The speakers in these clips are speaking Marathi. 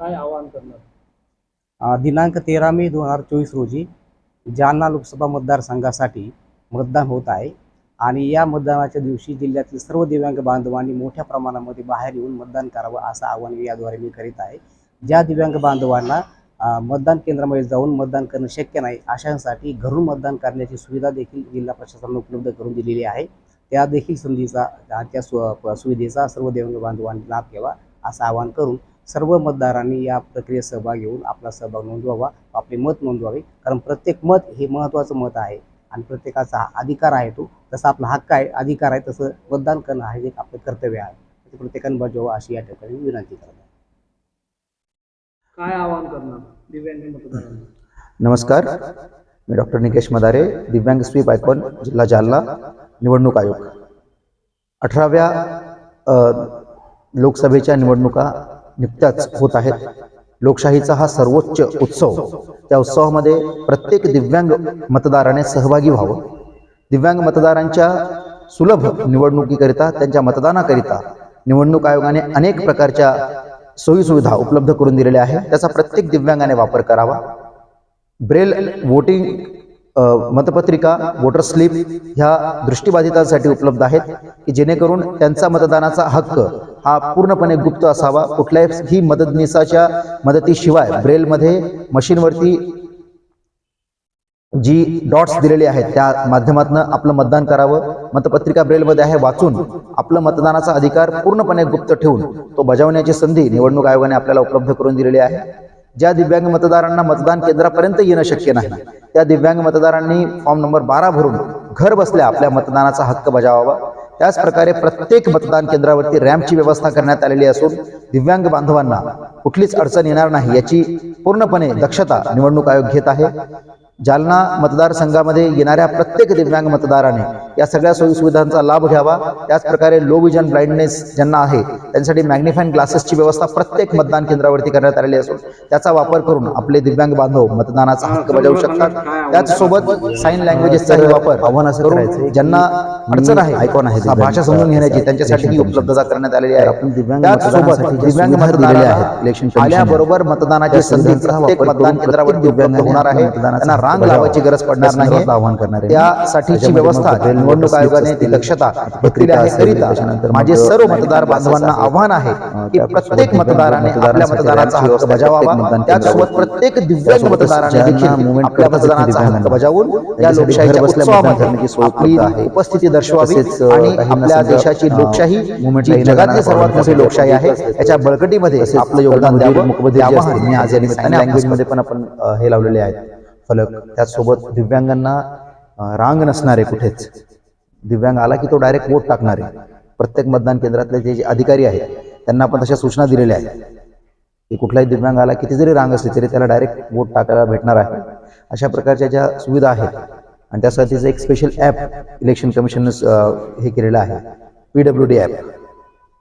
काय आवाहन करणार? दिनांक तेरा मे दोन हजार चोवीस रोजी जालना लोकसभा मतदारसंघासाठी मतदान होत आहे आणि या मतदानाच्या दिवशी जिल्ह्यातील सर्व दिव्यांग बांधवांनी मोठ्या प्रमाणामध्ये बाहेर येऊन मतदान करावं असं आवाहन याद्वारे मी करीत आहे. ज्या दिव्यांग बांधवांना मतदान केंद्रामध्ये जाऊन मतदान करणं शक्य नाही अशांसाठी घरून मतदान करण्याची सुविधा देखील जिल्हा प्रशासनाने उपलब्ध करून दिलेली आहे. त्या देखील संधीचा त्या- त्या सु सुविधेचा सर्व दिव्यांग बांधवांनी लाभ घ्यावा असं आवाहन करून सर्व मतदारांनी या प्रक्रियेत सहभाग घेऊन आपला सहभाग नोंदवावा आपले मत नोंदवावे. कारण प्रत्येक मत हे महत्त्वाचं मत आहे आणि प्रत्येकाचा अधिकार आहे तो. जसा आपला हक्क आहे अधिकार आहे तसं मतदान करणं हे एक आपलं कर्तव्य आहे. ते प्रत्येकाने बजावं अशी या ठिकाणी विनंती करतो. काय आवाहन करणार? दिव्यांग नमस्कार. मी डॉक्टर निकेश मदारे दिव्यांग स्वीप आयकॉन जिल्हा जालना निवडणूक आयोग. अठराव्या अ, लोकसभेच्या निवडणुका नुकत्याच होत आहेत. लोकशाहीचा हा सर्वोच्च उत्सव त्या उत्सवामध्ये प्रत्येक दिव्यांग मतदाराने सहभागी व्हावं. दिव्यांग मतदारांच्या सुलभ निवडणुकीकरिता त्यांच्या मतदानाकरिता निवडणूक आयोगाने अनेक प्रकारच्या सोयीसुविधा उपलब्ध करून दिलेल्या आहेत. त्याचा प्रत्येक दिव्यांगाने वापर करावा. ब्रेल वोटिंग मतपत्रिका वोटर स्लिप ह्या दृष्टीबाधितांसाठी उपलब्ध आहेत की जेणेकरून त्यांचा मतदानाचा हक्क हा पूर्णपणे गुप्त असावा. कुठल्याही मदतनीसाच्या मदतीशिवाय ब्रेलमध्ये मशीनवरती जी डॉट्स दिलेले आहेत त्या माध्यमातून आपलं मतदान करावं. मतपत्रिका ब्रेलमध्ये आहे वाचून आपलं मतदानाचा अधिकार पूर्णपणे गुप्त ठेवून तो बजावण्याची संधी निवडणूक आयोगाने आपल्याला उपलब्ध करून दिलेली आहे. ज्या दिव्यांग मतदारांना मतदान केंद्रापर्यंत येणं शक्य नाही त्या दिव्यांग मतदारांनी फॉर्म नंबर बारा भरून घर बसल्या आपल्या मतदानाचा हक्क बजावावा. त्याच प्रकारे प्रत्येक मतदान केंद्रावरती रॅम्पची व्यवस्था करण्यात आलेली असून दिव्यांग बांधवांना कुठलीच अडचण येणार नाही याची पूर्णपणे दक्षता निवडणूक आयोग घेत आहे. जालना मतदारसंघामध्ये येणाऱ्या प्रत्येक दिव्यांग मतदाराने या सगळ्या सोयी सुविधांचा लाभ घ्यावा. त्याच प्रकारे लो विजन ब्लाइंडनेस ज्यांना आहे त्यांसाठी मॅग्निफाईन ग्लासेसची व्यवस्था प्रत्येक मतदान केंद्रावरती करण्यात आलेली असून त्याचा वापर करून आपले दिव्यांग बांधव मतदानाचा हक्क बजावू शकतात. त्याचसोबत साईन लँग्वेजेसचाही वापर आव्हान असं करून ज्यांना अडचण आहे ऐकून आहे भाषा समजून घेण्याची त्यांच्यासाठी ही उपलब्धता करण्यात आलेली आहे. आपण दिव्यांग त्याचसोबत दिव्यांग सुविधा आहेत, आल्याबरोबर मतदानाची संधी प्रत्येक मतदान केंद्रावरती उपलब्ध होणार आहे. त्यांना रांग लावायची गरज पडणार. नाही आवाहन करणार. त्यासाठीची व्यवस्था निवडणूक आयोगाने ती दक्षता घेतलेली आहे करिता माझे सर्व मतदार बांधवांना. आव्हान आहे की प्रत्येक मतदाराने आपल्या रॅम्पची हक्क बजावावा त्याचसोबत प्रत्येक दिव्यांग मतदाराने देखील आपल्या मतदानाचा हक्क बजावून या लोकशाहीच्या उत्सवामध्ये. उपस्थिती दर्शवावी आणि आपल्या देशाची लोकशाही जगातली सर्वात मोठी लोकशाही आहे त्याच्या बळकटीमध्ये आपलं योगदान द्यावं जे आवाहन मी आज या निमित्ताने language मध्ये पण आपण हे लावलेले आहेत फलक. त्याचसोबत दिव्यांगांना रांग नसणारे कुठेच. दिव्यांग आला की तो डायरेक्ट वोट टाकणारे. प्रत्येक मतदान केंद्रातले जे जे अधिकारी आहेत त्यांना आपण तशा सूचना दिलेल्या आहेत. की कुठलाही दिव्यांग आला किती जरी रांग असली तरी त्याला डायरेक्ट वोट टाकायला भेटणार आहे. अशा प्रकारच्या ज्या सुविधा आहेत आणि त्यासाठीचं एक स्पेशल ॲप इलेक्शन कमिशननं हे केलेलं आहे पी डब्ल्यू डी ॲप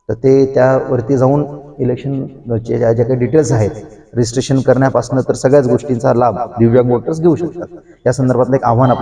तर ते त्यावरती जाऊन इलेक्शन ज्या ज्या काही डिटेल्स आहेत रजिस्ट्रेशन करण्यापासून तर सगळ्याच गोष्टींचा लाभ दिव्यांग वोटर्स घेऊ शकतात. या संदर्भातलं एक आव्हान आपण